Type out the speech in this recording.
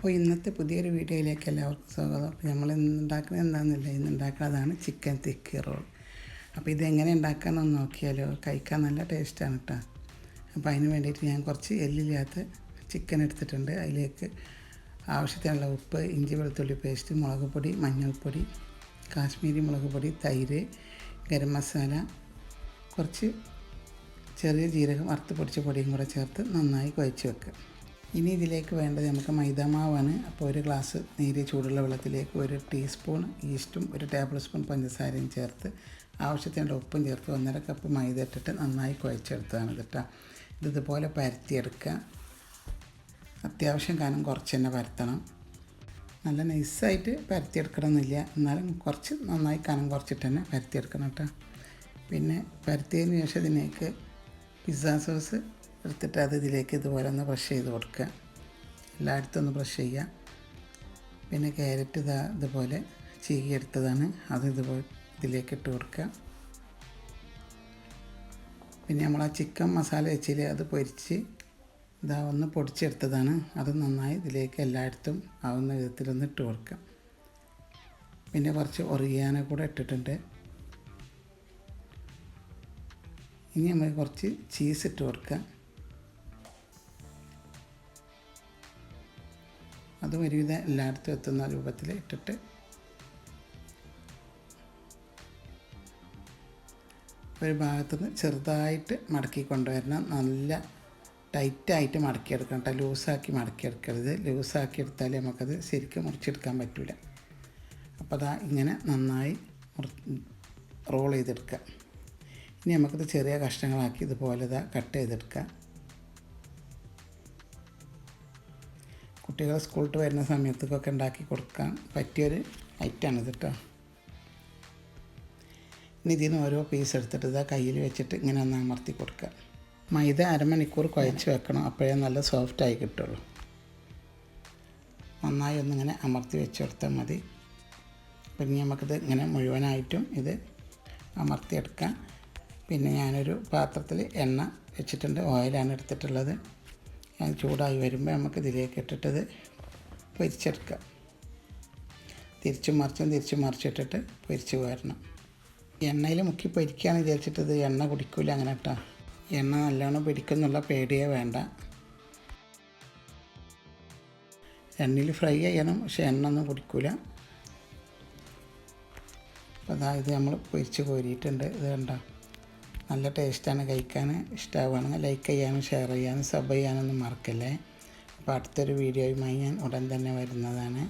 അപ്പോൾ ഇന്നത്തെ പുതിയൊരു വീഡിയോയിലേക്ക് എല്ലാവർക്കും സ്വാഗതം. അപ്പോൾ നമ്മൾ ഇന്ന് ഉണ്ടാക്കുന്നത് എന്താണെന്നില്ല. ഇന്ന് ഉണ്ടാക്കുന്നതാണ് ചിക്കൻ തിക്കി റോൾ. അപ്പോൾ ഇതെങ്ങനെ ഉണ്ടാക്കാമെന്ന് നോക്കിയാലോ. കഴിക്കാൻ നല്ല ടേസ്റ്റാണ് കേട്ടോ. അപ്പോൾ അതിന് വേണ്ടിയിട്ട് ഞാൻ കുറച്ച് എല്ലില്ലാത്ത ചിക്കൻ എടുത്തിട്ടുണ്ട്. അതിലേക്ക് ആവശ്യത്തിനുള്ള ഉപ്പ് ഇഞ്ചി വെളുത്തുള്ളി പേസ്റ്റ് മുളക് പൊടി മഞ്ഞൾപ്പൊടി കാശ്മീരി മുളക് പൊടി തൈര് ഗരം മസാല കുറച്ച് ചെറിയ ജീരകം വറുത്ത് പൊടിച്ച പൊടിയും കൂടെ ചേർത്ത് നന്നായി കുഴച്ച് വെക്കുക. ഇനി ഇതിലേക്ക് വേണ്ടത് നമുക്ക് മൈദാമാവാണ്. അപ്പോൾ ഒരു ഗ്ലാസ് നേരിയ ചൂടുള്ള വെള്ളത്തിലേക്ക് ഒരു ടീസ്പൂൺ ഈസ്റ്റും ഒരു ടേബിൾ സ്പൂൺ പഞ്ചസാരയും ചേർത്ത് ആവശ്യത്തിനുള്ള ഉപ്പും ചേർത്ത് ഒന്നര കപ്പ് മൈദ ഇട്ടിട്ട് നന്നായി കുഴച്ചെടുത്തതാണ് കേട്ടോ. ഇത് ഇതുപോലെ പരത്തിയെടുക്കുക. അത്യാവശ്യം കനം കുറച്ച് തന്നെ പരത്തണം. നല്ല നൈസായിട്ട് പരത്തിയെടുക്കണമെന്നില്ല. എന്നാലും കുറച്ച് നന്നായി കനം കുറച്ചിട്ട് തന്നെ പരത്തിയെടുക്കണം കേട്ടോ. പിന്നെ പരത്തിയതിന് ശേഷം ഇതിലേക്ക് പിസ്സ സോസ് എടുത്തിട്ട് അത് ഇതിലേക്ക് ഇതുപോലെ ഒന്ന് ബ്രഷ് ചെയ്ത് കൊടുക്കുക. എല്ലായിടത്തും ഒന്ന് ബ്രഷ് ചെയ്യുക. പിന്നെ ക്യാരറ്റ് ഇതാ ഇതുപോലെ ചീകിയെടുത്തതാണ് അത് ഇതുപോലെ ഇതിലേക്ക് ഇട്ട് കൊടുക്കുക. പിന്നെ നമ്മൾ ആ ചിക്കൻ മസാല വെച്ചിൽ അത് പൊരിച്ച് ഇതാ ഒന്ന് പൊടിച്ചെടുത്തതാണ്. അത് നന്നായി ഇതിലേക്ക് എല്ലായിടത്തും ആവുന്ന വിധത്തിലൊന്ന് ഇട്ട് കൊടുക്കാം പിന്നെ കുറച്ച് ഒറിയാന കൂടെ ഇട്ടിട്ടുണ്ട്. ഇനി നമ്മൾ കുറച്ച് ചീസ് ഇട്ട് കൊടുക്കുക. അതും ഒരുവിധം എല്ലായിടത്തും എത്തുന്ന രൂപത്തിൽ ഇട്ടിട്ട് ഒരു ഭാഗത്തു നിന്ന് ചെറുതായിട്ട് മടക്കി കൊണ്ടുവരണം. നല്ല ടൈറ്റായിട്ട് മടക്കിയെടുക്കണം കേട്ടോ. ലൂസാക്കി മടക്കിയെടുക്കരുത്. ലൂസാക്കി എടുത്താൽ നമുക്കത് ശരിക്കും മുറിച്ചെടുക്കാൻ പറ്റില്ല അപ്പോൾ അതാ ഇങ്ങനെ നന്നായി റോൾ ചെയ്തെടുക്കുക. ഇനി നമുക്കിത് ചെറിയ കഷ്ണങ്ങളാക്കി ഇതുപോലെ ഇതാ കട്ട് ചെയ്തെടുക്കാം കുട്ടികൾ സ്കൂളിട്ട് വരുന്ന സമയത്തൊക്കെ ഉണ്ടാക്കി കൊടുക്കാൻ പറ്റിയൊരു ഐറ്റാണിത് കേട്ടോ ഇനി ഇതിൽ നിന്ന് ഓരോ പീസ് എടുത്തിട്ട് ഇതാ കയ്യിൽ വെച്ചിട്ട് ഇങ്ങനെ ഒന്ന് അമർത്തി കൊടുക്കുക മൈദ അരമണിക്കൂർ കുഴച്ച് വെക്കണം അപ്പോഴേ നല്ല സോഫ്റ്റായി കിട്ടുള്ളൂ. നന്നായി ഒന്നിങ്ങനെ അമർത്തി വെച്ച് കൊടുത്താൽ മതി പിന്നെ നമുക്കിത് ഇങ്ങനെ മുഴുവനായിട്ടും ഇത് അമർത്തിയെടുക്കാം. പിന്നെ ഞാനൊരു പാത്രത്തിൽ എണ്ണ വെച്ചിട്ടുണ്ട് ഓയിലാണ് എടുത്തിട്ടുള്ളത്. ഞാൻ ചൂടായി വരുമ്പോൾ നമുക്ക് ഇതിലേക്ക് ഇട്ടിട്ടത് പൊരിച്ചെടുക്കാം തിരിച്ചും മറിച്ചും തിരിച്ചും മറിച്ചിട്ടിട്ട് പൊരിച്ച് വരണം. എണ്ണയിൽ മുക്കി പൊരിക്കുകയാണ് വിചാരിച്ചിട്ടത് എണ്ണ കുടിക്കില്ല അങ്ങനെ കേട്ടോ. എണ്ണ നല്ലോണം പിടിക്കുന്നുള്ള പേടിയേ വേണ്ട. എണ്ണയിൽ ഫ്രൈ ചെയ്യണം പക്ഷെ എണ്ണ ഒന്നും കുടിക്കില്ല അപ്പോൾ അതായത് നമ്മൾ പൊരിച്ച് കോരിയിട്ടുണ്ട്. ഇത് കണ്ടോ? നല്ല ടേസ്റ്റാണ് കഴിക്കാൻ ഇഷ്ടമാവുകയാണെങ്കിൽ ലൈക്ക് ചെയ്യാനും ഷെയർ ചെയ്യാനും സബ് ചെയ്യാനൊന്നും മറക്കല്ലേ. അപ്പോൾ അടുത്തൊരു വീഡിയോയുമായി ഞാൻ ഉടൻ തന്നെ വരുന്നതാണ്.